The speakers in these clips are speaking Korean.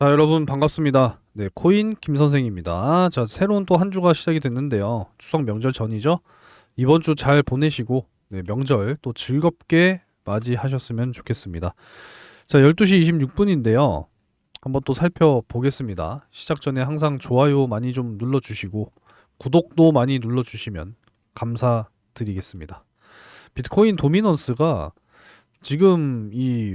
자, 여러분 반갑습니다. 네, 코인 김 선생입니다. 자, 새로운 또 한 주가 시작이 됐는데요. 추석 명절 전이죠. 이번 주 잘 보내시고 네, 명절 또 즐겁게 맞이하셨으면 좋겠습니다. 자, 12시 26분인데요. 한번 또 살펴보겠습니다. 시작 전에 항상 좋아요 많이 좀 눌러 주시고 구독도 많이 눌러 주시면 감사드리겠습니다. 비트코인 도미넌스가 지금 이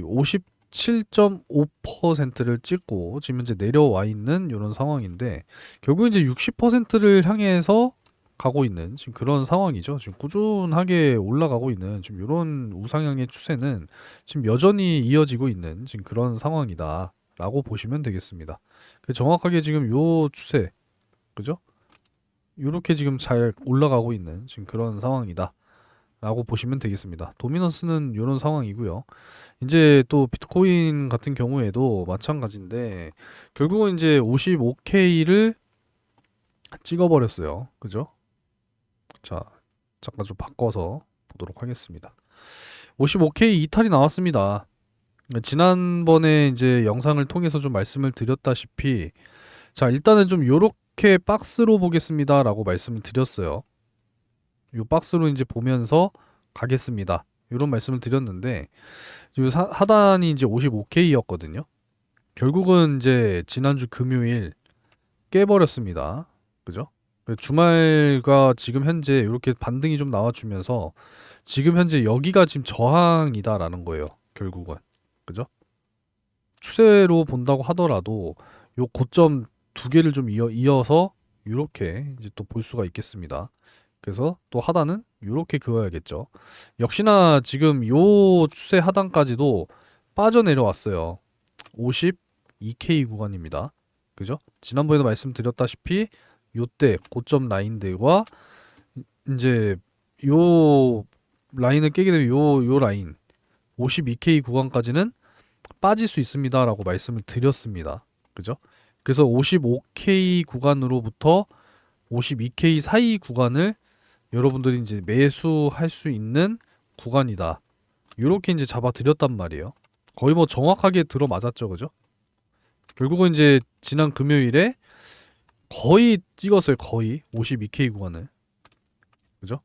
57.5%를 찍고 지금 이제 내려와 있는 이런 상황인데 결국 이제 60%를 향해서 가고 있는 지금 그런 상황이죠. 지금 꾸준하게 올라가고 있는 지금 이런 우상향의 추세는 지금 여전히 이어지고 있는 지금 그런 상황이다라고 보시면 되겠습니다. 그 정확하게 지금 요 추세 그죠? 요렇게 지금 잘 올라가고 있는 지금 그런 상황이다. 라고 보시면 되겠습니다. 도미넌스는 이런 상황이고요. 이제 또 비트코인 같은 경우에도 마찬가지인데 결국은 이제 55K를 찍어버렸어요. 그죠? 자, 잠깐 좀 바꿔서 보도록 하겠습니다. 55K 이탈이 나왔습니다. 지난번에 이제 영상을 통해서 좀 말씀을 드렸다시피 자, 일단은 좀 요렇게 박스로 보겠습니다 라고 말씀을 드렸어요. 요 박스로 이제 보면서 가겠습니다. 이런 말씀을 드렸는데 요 사- 하단이 이제 55K였거든요. 결국은 이제 지난주 금요일 깨버렸습니다. 그죠? 주말과 지금 현재 이렇게 반등이 좀 나와주면서 지금 현재 여기가 지금 저항이다라는 거예요. 결국은 그죠? 추세로 본다고 하더라도 요 고점 두 개를 좀 이어, 이어서 이렇게 이제 또 볼 수가 있겠습니다. 그래서 또 하단은 이렇게 그어야겠죠. 역시나 지금 요 추세 하단까지도 빠져 내려왔어요. 52K 구간입니다. 그죠? 지난번에도 말씀드렸다시피 요때 고점 라인들과 이제 요 라인을 깨게 되면 요 요 라인 52K 구간까지는 빠질 수 있습니다 라고 말씀을 드렸습니다. 그죠? 그래서 55K 구간으로부터 52K 사이 구간을 여러분들이 이제 매수할 수 있는 구간이다. 이렇게 이제 잡아드렸단 말이에요. 거의 뭐 정확하게 들어맞았죠, 그죠? 결국은 이제 지난 금요일에 거의 찍었어요, 거의 52K 구간을. 그죠?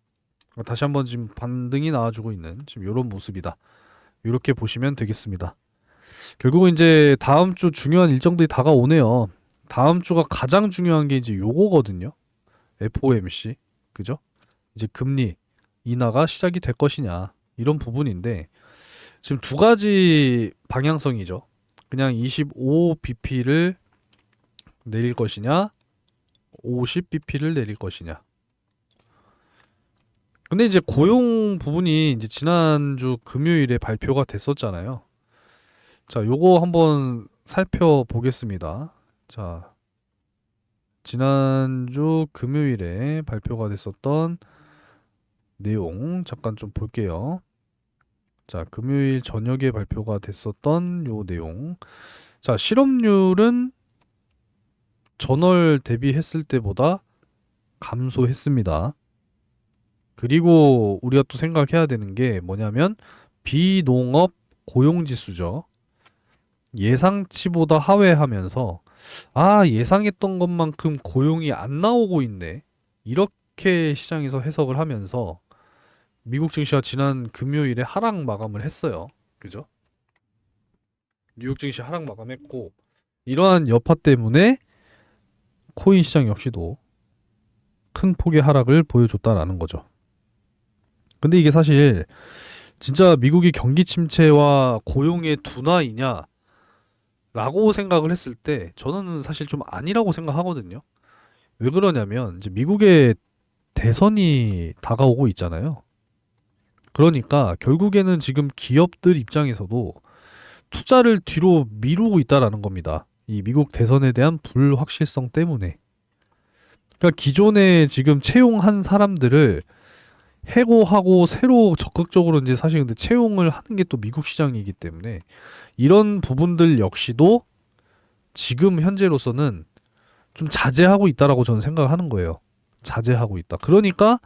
다시 한번 지금 반등이 나와주고 있는 지금 이런 모습이다. 이렇게 보시면 되겠습니다. 결국은 이제 다음 주 중요한 일정들이 다가오네요. 다음 주가 가장 중요한 게 이제 요거거든요. FOMC. 그죠? 이제 금리 인하가 시작이 될 것이냐 이런 부분인데 지금 두 가지 방향성이죠. 그냥 25bp를 내릴 것이냐 50bp를 내릴 것이냐. 근데 이제 고용 부분이 이제 지난주 금요일에 발표가 됐었잖아요. 자, 요거 한번 살펴보겠습니다. 자, 지난주 금요일에 발표가 됐었던 내용 잠깐 좀 볼게요. 자, 금요일 저녁에 발표가 됐었던 요 내용. 자, 실업률은 전월 대비했을 때보다 감소했습니다. 그리고 우리가 또 생각해야 되는 게 뭐냐면 비농업 고용 지수죠. 예상치보다 하회하면서 아, 예상했던 것만큼 고용이 안 나오고 있네. 이렇게 시장에서 해석을 하면서 미국 증시가 지난 금요일에 하락 마감을 했어요. 그죠? 뉴욕 증시 하락 마감했고 이러한 여파 때문에 코인 시장 역시도 큰 폭의 하락을 보여줬다라는 거죠. 근데 이게 사실 진짜 미국이 경기 침체와 고용의 둔화이냐 라고 생각을 했을 때 저는 사실 좀 아니라고 생각하거든요. 왜 그러냐면 이제 미국의 대선이 다가오고 있잖아요. 그러니까 결국에는 지금 기업들 입장에서도 투자를 뒤로 미루고 있다라는 겁니다. 이 미국 대선에 대한 불확실성 때문에. 그러니까 기존에 지금 채용한 사람들을 해고하고 새로 적극적으로 이제 사실 근데 채용을 하는 게 또 미국 시장이기 때문에 이런 부분들 역시도 지금 현재로서는 좀 자제하고 있다라고 저는 생각을 하는 거예요. 자제하고 있다. 그러니까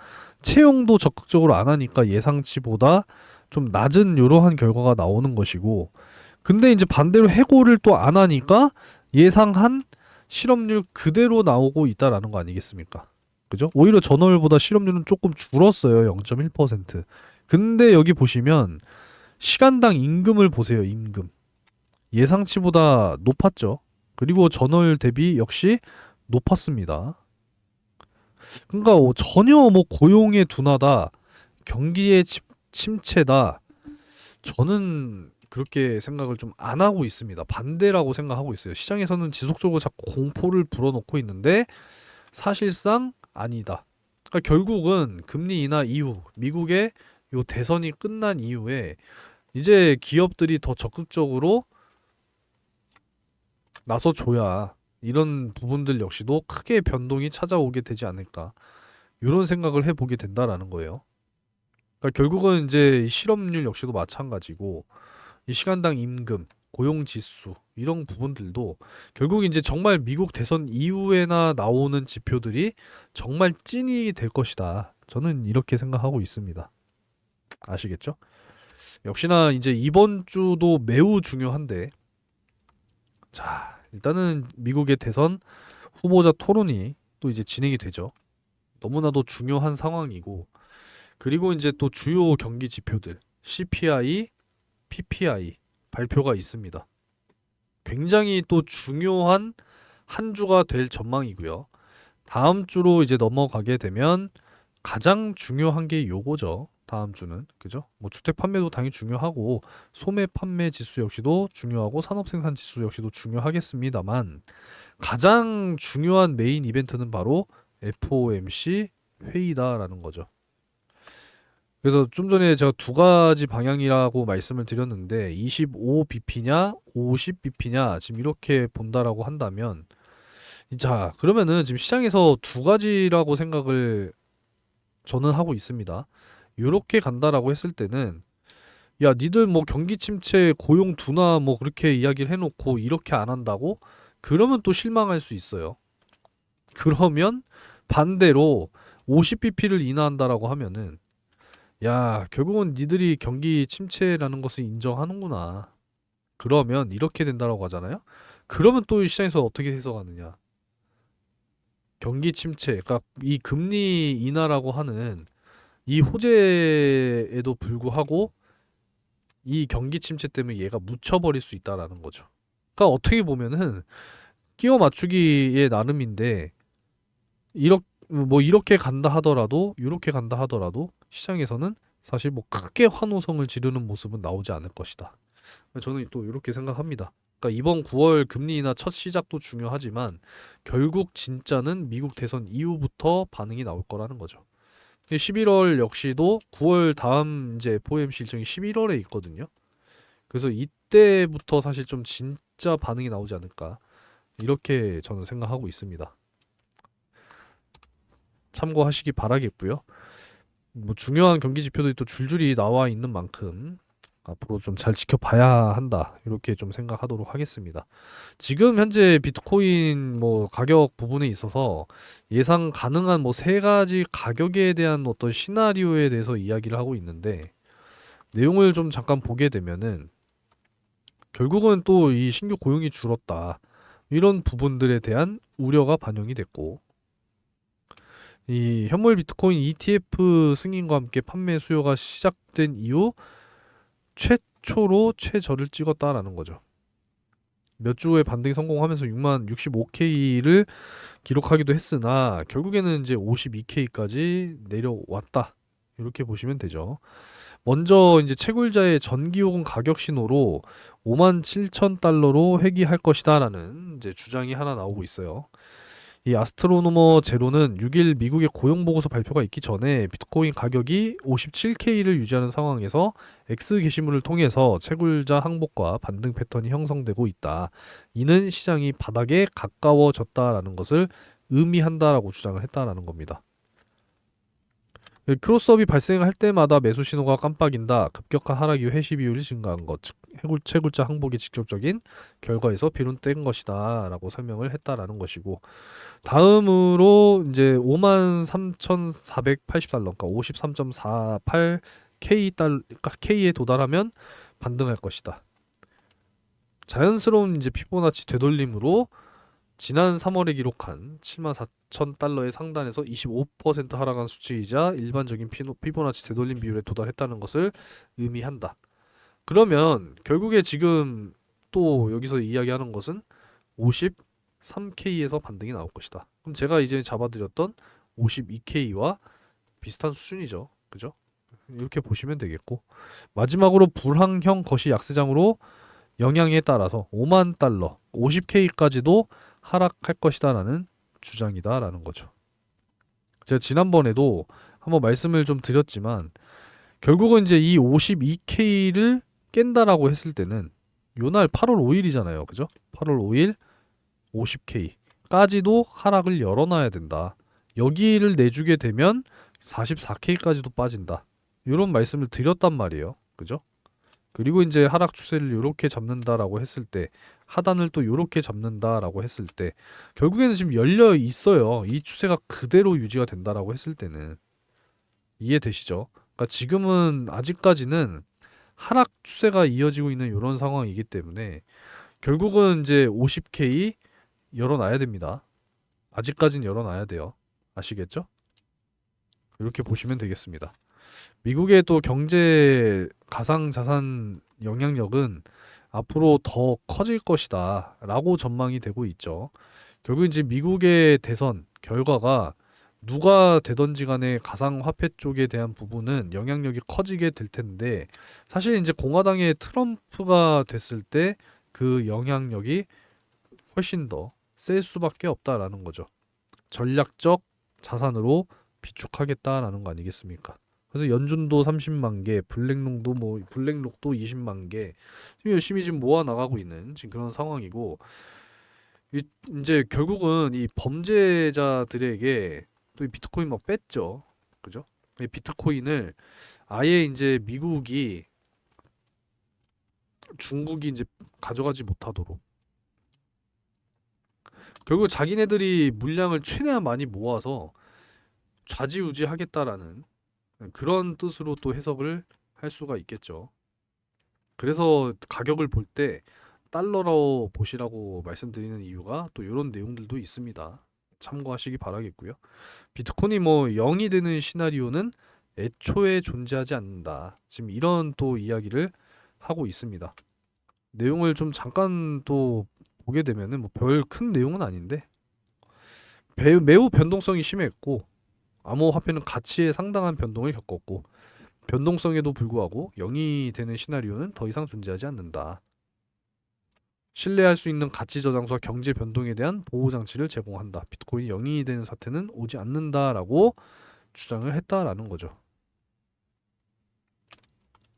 채용도 적극적으로 안 하니까 예상치보다 좀 낮은 이러한 결과가 나오는 것이고 근데 이제 반대로 해고를 또 안 하니까 예상한 실업률 그대로 나오고 있다라는 거 아니겠습니까? 그죠? 오히려 전월보다 실업률은 조금 줄었어요. 0.1%. 근데 여기 보시면 시간당 임금을 보세요. 임금. 예상치보다 높았죠. 그리고 전월 대비 역시 높았습니다. 그러니까 뭐 전혀 뭐 고용의 둔화다, 경기의 침- 침체다. 저는 그렇게 생각을 좀 안 하고 있습니다. 반대라고 생각하고 있어요. 시장에서는 지속적으로 자꾸 공포를 불어넣고 있는데 사실상 아니다. 그러니까 결국은 금리 인하 이후 미국의 요 대선이 끝난 이후에 이제 기업들이 더 적극적으로 나서줘야 이런 부분들 역시도 크게 변동이 찾아오게 되지 않을까 이런 생각을 해보게 된다라는 거예요. 그러니까 결국은 이제 이 실업률 역시도 마찬가지고 이 시간당 임금, 고용 지수 이런 부분들도 결국 이제 정말 미국 대선 이후에나 나오는 지표들이 정말 찐이 될 것이다. 저는 이렇게 생각하고 있습니다. 아시겠죠? 역시나 이제 이번 주도 매우 중요한데 자, 일단은 미국의 대선 후보자 토론이 또 이제 진행이 되죠. 너무나도 중요한 상황이고 그리고 이제 또 주요 경기 지표들 CPI, PPI 발표가 있습니다. 굉장히 또 중요한 한 주가 될 전망이고요. 다음 주로 이제 넘어가게 되면 가장 중요한 게 요거죠. 다음 주는 그죠? 뭐 주택 판매도 당연히 중요하고 소매 판매 지수 역시도 중요하고 산업 생산 지수 역시도 중요하겠습니다만 가장 중요한 메인 이벤트는 바로 FOMC 회의다라는 거죠. 그래서 좀 전에 제가 두 가지 방향이라고 말씀을 드렸는데 25bp냐 50bp냐 지금 이렇게 본다라고 한다면 자 그러면은 지금 시장에서 두 가지라고 생각을 저는 하고 있습니다. 요렇게 간다라고 했을 때는 야 니들 뭐 경기 침체 고용 둔화 뭐 그렇게 이야기를 해놓고 이렇게 안 한다고 그러면 또 실망할 수 있어요. 그러면 반대로 50bp를 인하한다라고 하면은 야 결국은 니들이 경기 침체라는 것을 인정하는구나. 그러면 이렇게 된다라고 하잖아요. 그러면 또 시장에서 어떻게 해석하느냐? 경기 침체, 그러니까 이 금리 인하라고 하는 이 호재에도 불구하고 이 경기 침체 때문에 얘가 묻혀버릴 수 있다라는 거죠. 그러니까 어떻게 보면은 끼워 맞추기의 나름인데 이렇게 뭐 이렇게 간다 하더라도 이렇게 간다 하더라도 시장에서는 사실 뭐 크게 환호성을 지르는 모습은 나오지 않을 것이다. 저는 또 이렇게 생각합니다. 그러니까 이번 9월 금리 인하 첫 시작도 중요하지만 결국 진짜는 미국 대선 이후부터 반응이 나올 거라는 거죠. 11월 역시도 9월 다음 이제 FOMC 일정이 11월에 있거든요. 그래서 이때부터 사실 좀 진짜 반응이 나오지 않을까 이렇게 저는 생각하고 있습니다. 참고하시기 바라겠고요. 뭐 중요한 경기 지표들이 또 줄줄이 나와 있는 만큼 앞으로 좀 잘 지켜봐야 한다 이렇게 좀 생각하도록 하겠습니다. 지금 현재 비트코인 뭐 가격 부분에 있어서 예상 가능한 뭐 세 가지 가격에 대한 어떤 시나리오에 대해서 이야기를 하고 있는데 내용을 좀 잠깐 보게 되면은 결국은 또 이 신규 고용이 줄었다 이런 부분들에 대한 우려가 반영이 됐고 이 현물 비트코인 ETF 승인과 함께 판매 수요가 시작된 이후 최초로 최저를 찍었다라는 거죠. 몇 주의 반등이 성공하면서 6만 65K를 기록하기도 했으나 결국에는 이제 52K까지 내려왔다. 이렇게 보시면 되죠. 먼저 이제 채굴자의 전기요금 가격 신호로 5만 7천 달러로 회귀할 것이다라는 이제 주장이 하나 나오고 있어요. 이 아스트로노머 제로는 6일 미국의 고용 보고서 발표가 있기 전에 비트코인 가격이 57K를 유지하는 상황에서 X 게시물을 통해서 채굴자 항복과 반등 패턴이 형성되고 있다. 이는 시장이 바닥에 가까워졌다라는 것을 의미한다라고 주장을 했다라는 겁니다. 크로스업이 발생할 때마다 매수 신호가 깜빡인다. 급격한 하락 이후 해시 비율이 증가한 것, 즉 해굴, 채굴자 항복의 직접적인 결과에서 비롯된 것이다 라고 설명을 했다라는 것이고 다음으로 이제 53,480달러, 그러니까 53.48 K 달 K에 도달하면 반등할 것이다. 자연스러운 이제 피보나치 되돌림으로 지난 3월에 기록한 74,000달러의 상단에서 25% 하락한 수치이자 일반적인 피노- 피보나치 되돌림 비율에 도달했다는 것을 의미한다. 그러면 결국에 지금 또 여기서 이야기하는 것은 53K에서 반등이 나올 것이다. 그럼 제가 이제 잡아드렸던 52K와 비슷한 수준이죠. 그죠? 이렇게 보시면 되겠고 마지막으로 불황형 거시 약세장으로 영향에 따라서 5만 달러, 50K까지도 하락할 것이다라는 주장이다라는 거죠. 제가 지난번에도 한번 말씀을 좀 드렸지만 결국은 이제 이 52K를 깬다라고 했을 때는 요날 8월 5일이잖아요. 그죠? 8월 5일 50K까지도 하락을 열어놔야 된다. 여기를 내주게 되면 44K까지도 빠진다. 이런 말씀을 드렸단 말이에요. 그죠? 그리고 이제 하락 추세를 이렇게 잡는다라고 했을 때 하단을 또 이렇게 잡는다라고 했을 때 결국에는 지금 열려 있어요. 이 추세가 그대로 유지가 된다라고 했을 때는 이해되시죠? 그러니까 지금은 아직까지는 하락 추세가 이어지고 있는 이런 상황이기 때문에 결국은 이제 50K 열어놔야 됩니다. 아직까진 열어놔야 돼요. 아시겠죠? 이렇게 보시면 되겠습니다. 미국의 또 경제 가상 자산 영향력은 앞으로 더 커질 것이다 라고 전망이 되고 있죠. 결국 이제 미국의 대선 결과가 누가 되던지 간에 가상화폐 쪽에 대한 부분은 영향력이 커지게 될 텐데 사실 이제 공화당의 트럼프가 됐을 때 그 영향력이 훨씬 더 셀 수밖에 없다라는 거죠. 전략적 자산으로 비축하겠다라는 거 아니겠습니까? 그래서 연준도 30만 개, 블랙록도 뭐 블랙록도 20만 개. 지금 열심히 지금 모아 나가고 있는 지금 그런 상황이고 이, 이제 결국은 이 범죄자들에게 또 이 비트코인 막 뺐죠, 그죠? 이 비트코인을 아예 이제 미국이 중국이 이제 가져가지 못하도록. 결국 자기네들이 물량을 최대한 많이 모아서 좌지우지 하겠다라는 그런 뜻으로 또 해석을 할 수가 있겠죠. 그래서 가격을 볼 때 달러로 보시라고 말씀드리는 이유가 또 이런 내용들도 있습니다. 참고하시기 바라겠고요. 비트코인이 뭐 0이 되는 시나리오는 애초에 존재하지 않는다. 지금 이런 또 이야기를 하고 있습니다. 내용을 좀 잠깐 또 보게 되면은 뭐 별 큰 내용은 아닌데 배- 매우 변동성이 심했고 암호화폐는 가치에 상당한 변동을 겪었고 변동성에도 불구하고 0이 되는 시나리오는 더 이상 존재하지 않는다. 신뢰할 수 있는 가치 저장소와 경제 변동에 대한 보호 장치를 제공한다. 비트코인이 0이 되는 사태는 오지 않는다라고 주장을 했다라는 거죠.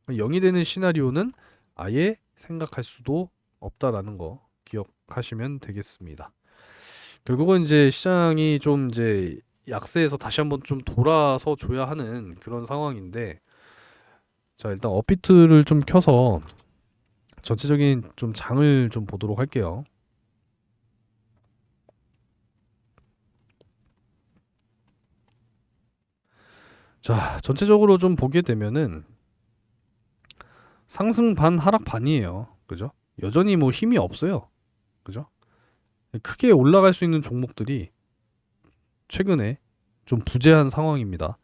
0이 되는 시나리오는 아예 생각할 수도 없다라는 거 기억하시면 되겠습니다. 결국은 이제 시장이 좀 이제 약세에서 다시 한번 좀 돌아서 줘야 하는 그런 상황인데 자 일단 업비트를 좀 켜서 전체적인 좀 장을 좀 보도록 할게요. 자 전체적으로 좀 보게 되면은 상승 반 하락 반이에요. 그죠? 여전히 뭐 힘이 없어요. 그죠? 크게 올라갈 수 있는 종목들이 최근에 좀 부재한 상황입니다.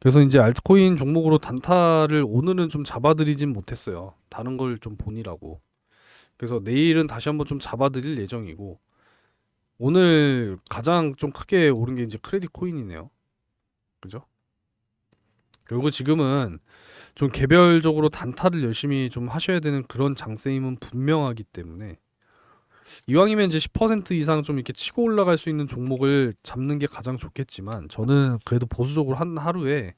그래서 이제 알트코인 종목으로 단타를 오늘은 좀 잡아드리진 못했어요. 다른 걸 좀 보니라고. 그래서 내일은 다시 한번 좀 잡아드릴 예정이고 오늘 가장 좀 크게 오른 게 이제 크레딧 코인이네요. 그죠? 결국 지금은 좀 개별적으로 단타를 열심히 좀 하셔야 되는 그런 장세임은 분명하기 때문에 이왕이면 이제 10% 이상 좀 이렇게 치고 올라갈 수 있는 종목을 잡는 게 가장 좋겠지만 저는 그래도 보수적으로 한 하루에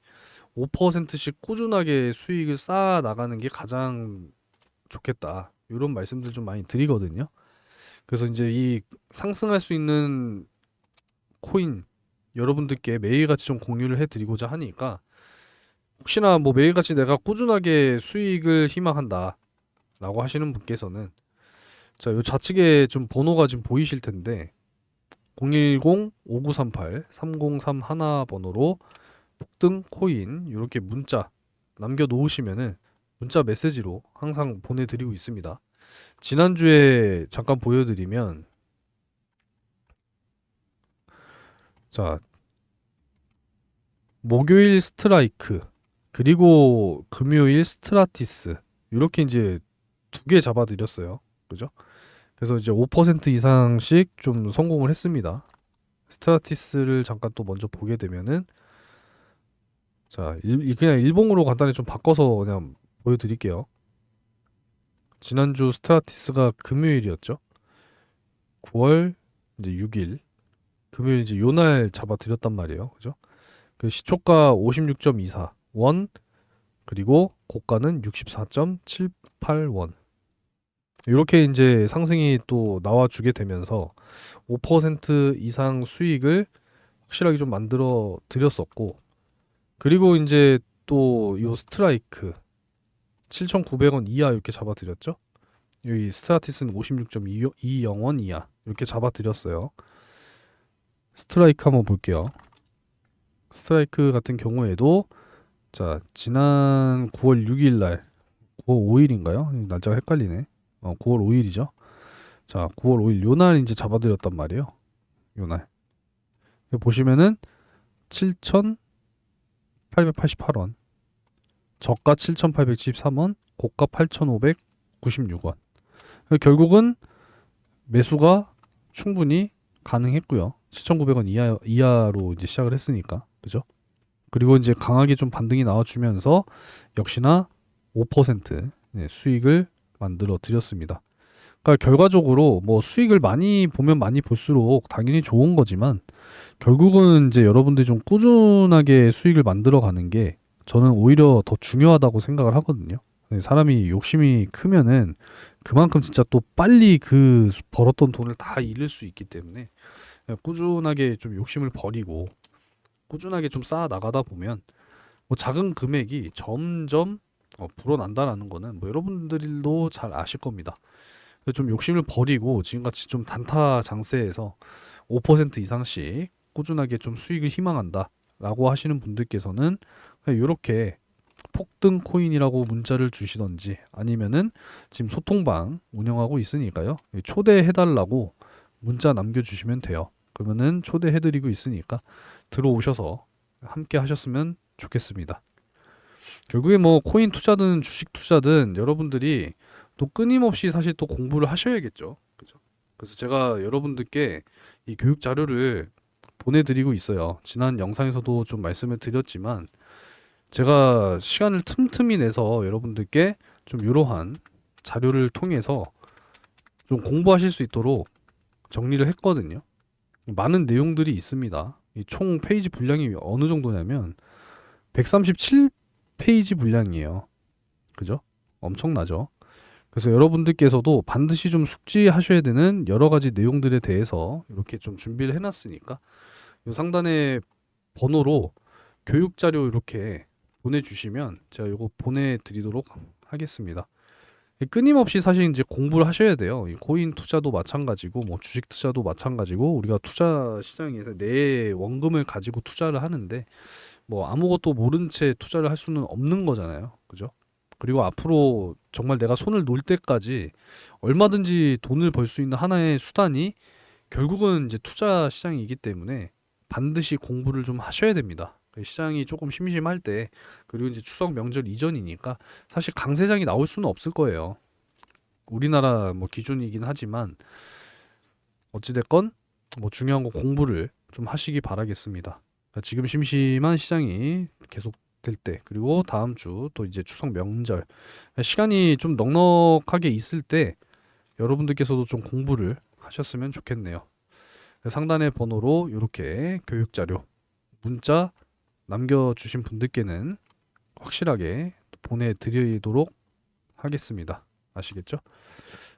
5%씩 꾸준하게 수익을 쌓아 나가는 게 가장 좋겠다. 이런 말씀들 좀 많이 드리거든요. 그래서 이제 이 상승할 수 있는 코인 여러분들께 매일같이 좀 공유를 해 드리고자 하니까 혹시나 뭐 매일같이 내가 꾸준하게 수익을 희망한다 라고 하시는 분께서는 자, 요 좌측에 좀 번호가 지금 보이실 텐데 010-5938-3031 번호로 폭등 코인 이렇게 문자 남겨 놓으시면은 문자 메시지로 항상 보내드리고 있습니다. 지난주에 잠깐 보여드리면 자 목요일 스트라이크 그리고 금요일 스트라티스 이렇게 이제 두 개 잡아드렸어요. 그죠? 그래서 이제 5% 이상씩 좀 성공을 했습니다. 스트라티스를 잠깐 또 먼저 보게 되면은 자 일, 그냥 일봉으로 간단히 좀 바꿔서 그냥 보여드릴게요. 지난주 스트라티스가 금요일이었죠. 9월 이제 6일 금요일 이제 요 날 잡아드렸단 말이에요. 그죠? 그 시초가 56.24원 그리고 고가는 64.78원. 이렇게 이제 상승이 또 나와주게 되면서 5% 이상 수익을 확실하게 좀 만들어 드렸었고 그리고 이제 또 요 스트라이크 7,900원 이하 이렇게 잡아 드렸죠. 여기 스트라티스는 56.20원 이하 이렇게 잡아 드렸어요. 스트라이크 한번 볼게요. 스트라이크 같은 경우에도 자 지난 9월 6일 날 9월 5일인가요? 날짜가 헷갈리네. 어 9월 5일이죠. 자 9월 5일 요 날 이제 잡아드렸단 말이에요. 요날 여기 보시면은 7,888원 저가 7,873원 고가 8,596원 결국은 매수가 충분히 가능했고요. 7,900원 이하, 이하로 이제 시작을 했으니까 그죠? 그리고 이제 강하게 좀 반등이 나와주면서 역시나 5% 네, 수익을 만들어 드렸습니다. 그러니까 결과적으로 뭐 수익을 많이 보면 많이 볼수록 당연히 좋은 거지만 결국은 이제 여러분들이 좀 꾸준하게 수익을 만들어 가는 게 저는 오히려 더 중요하다고 생각을 하거든요. 네, 사람이 욕심이 크면은 그만큼 진짜 또 빨리 그 벌었던 돈을 다 잃을 수 있기 때문에 꾸준하게 좀 욕심을 버리고 꾸준하게 좀 쌓아 나가다 보면 뭐 작은 금액이 점점 어, 불어난다라는 거는 뭐 여러분들도 잘 아실 겁니다. 좀 욕심을 버리고 지금같이 좀 단타 장세에서 5% 이상씩 꾸준하게 좀 수익을 희망한다 라고 하시는 분들께서는 이렇게 폭등 코인이라고 문자를 주시던지 아니면은 지금 소통방 운영하고 있으니까요. 초대해달라고 문자 남겨주시면 돼요. 그러면은 초대해드리고 있으니까 들어오셔서 함께 하셨으면 좋겠습니다. 결국에 뭐 코인 투자든 주식 투자든 여러분들이 또 끊임없이 사실 또 공부를 하셔야겠죠. 그죠? 그래서 제가 여러분들께 이 교육 자료를 보내드리고 있어요. 지난 영상에서도 좀 말씀을 드렸지만 제가 시간을 틈틈이 내서 여러분들께 좀 이러한 자료를 통해서 좀 공부하실 수 있도록 정리를 했거든요. 많은 내용들이 있습니다. 이총 페이지 분량이 어느 정도냐면 137 페이지 분량이에요. 그죠? 엄청나죠? 그래서 여러분들께서도 반드시 좀 숙지하셔야 되는 여러 가지 내용들에 대해서 이렇게 좀 준비를 해놨으니까 이 상단에 번호로 교육 자료 이렇게 보내주시면 제가 이거 보내드리도록 하겠습니다. 끊임없이 사실 이제 공부를 하셔야 돼요. 이 코인 투자도 마찬가지고 뭐 주식 투자도 마찬가지고 우리가 투자 시장에서 내 원금을 가지고 투자를 하는데 뭐 아무것도 모른 채 투자를 할 수는 없는 거잖아요. 그죠? 그리고 앞으로 정말 내가 손을 놓을 때까지 얼마든지 돈을 벌 수 있는 하나의 수단이 결국은 이제 투자 시장이기 때문에 반드시 공부를 좀 하셔야 됩니다. 시장이 조금 심심할 때 그리고 이제 추석 명절 이전이니까 사실 강세장이 나올 수는 없을 거예요. 우리나라 뭐 기준이긴 하지만 어찌됐건 뭐 중요한 건 공부를 좀 하시기 바라겠습니다. 그러니까 지금 심심한 시장이 계속 될 때 그리고 다음 주 또 이제 추석 명절 시간이 좀 넉넉하게 있을 때 여러분들께서도 좀 공부를 하셨으면 좋겠네요. 상단의 번호로 이렇게 교육 자료 문자 남겨주신 분들께는 확실하게 보내드리도록 하겠습니다. 아시겠죠?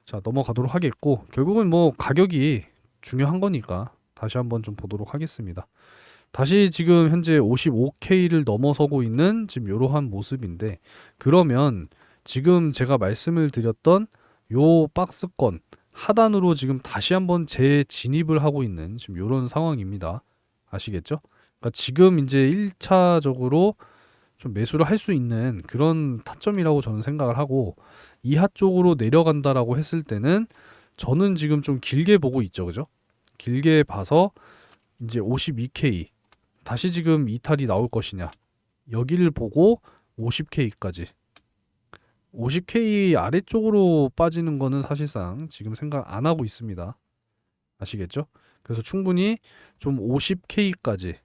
자 넘어가도록 하겠고 결국은 뭐 가격이 중요한 거니까 다시 한번 좀 보도록 하겠습니다. 다시 지금 현재 55K를 넘어서고 있는 지금 이러한 모습인데 그러면 지금 제가 말씀을 드렸던 요 박스권 하단으로 지금 다시 한번 재진입을 하고 있는 지금 이런 상황입니다. 아시겠죠? 그러니까 지금 이제 1차적으로 좀 매수를 할 수 있는 그런 타점이라고 저는 생각을 하고 이하 쪽으로 내려간다라고 했을 때는 저는 지금 좀 길게 보고 있죠. 그죠? 길게 봐서 이제 52K 다시 지금 이탈이 나올 것이냐? 여기를 보고 50K까지. 50K 아래쪽으로 빠지는 거는 사실상 지금 생각 안 하고 있습니다. 아시겠죠? 그래서 충분히 좀 50K까지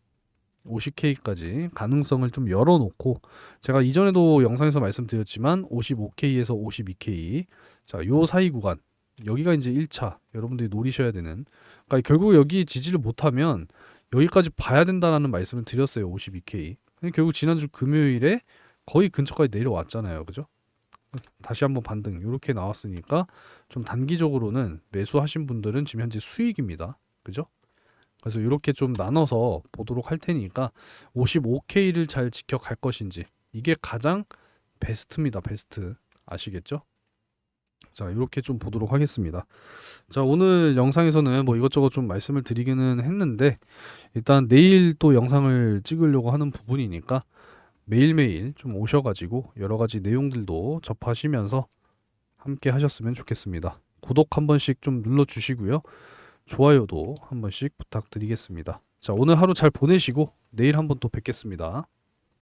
50K까지 가능성을 좀 열어놓고 제가 이전에도 영상에서 말씀드렸지만 55K에서 52K 자 요 사이 구간. 여기가 이제 1차. 여러분들이 노리셔야 되는. 그러니까 결국 여기 지지를 못하면 여기까지 봐야 된다라는 말씀을 드렸어요 52K 근데 결국 지난주 금요일에 거의 근처까지 내려왔잖아요 그죠 다시 한번 반등 이렇게 나왔으니까 좀 단기적으로는 매수하신 분들은 지금 현재 수익입니다 그죠 그래서 이렇게 좀 나눠서 보도록 할 테니까 55K를 잘 지켜갈 것인지 이게 가장 베스트입니다. 베스트. 아시겠죠? 자, 이렇게 좀 보도록 하겠습니다. 자, 오늘 영상에서는 뭐 이것저것 좀 말씀을 드리기는 했는데 일단 내일 또 영상을 찍으려고 하는 부분이니까 매일매일 좀 오셔가지고 여러 가지 내용들도 접하시면서 함께 하셨으면 좋겠습니다. 구독 한 번씩 좀 눌러주시고요. 좋아요도 한 번씩 부탁드리겠습니다. 자, 오늘 하루 잘 보내시고 내일 한번 또 뵙겠습니다.